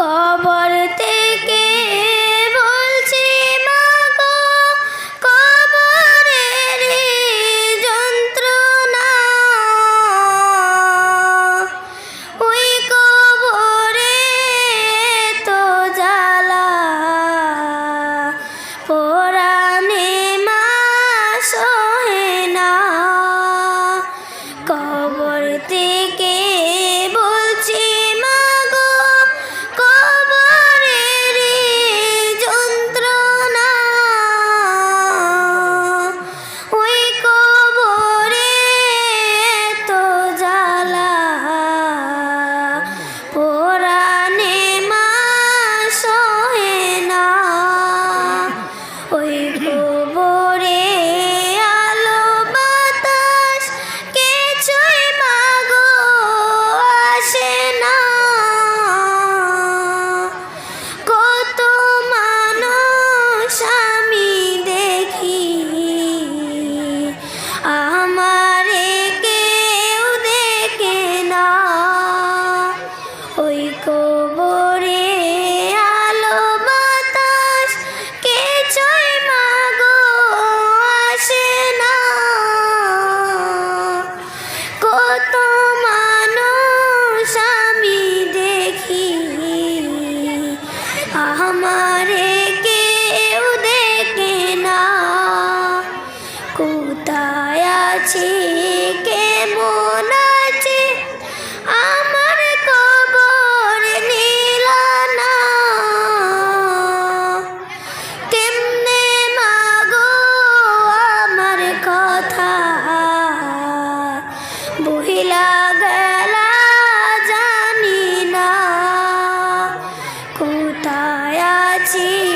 কবর Oh. কত মানুষ আমি দেখি। আমারে empty.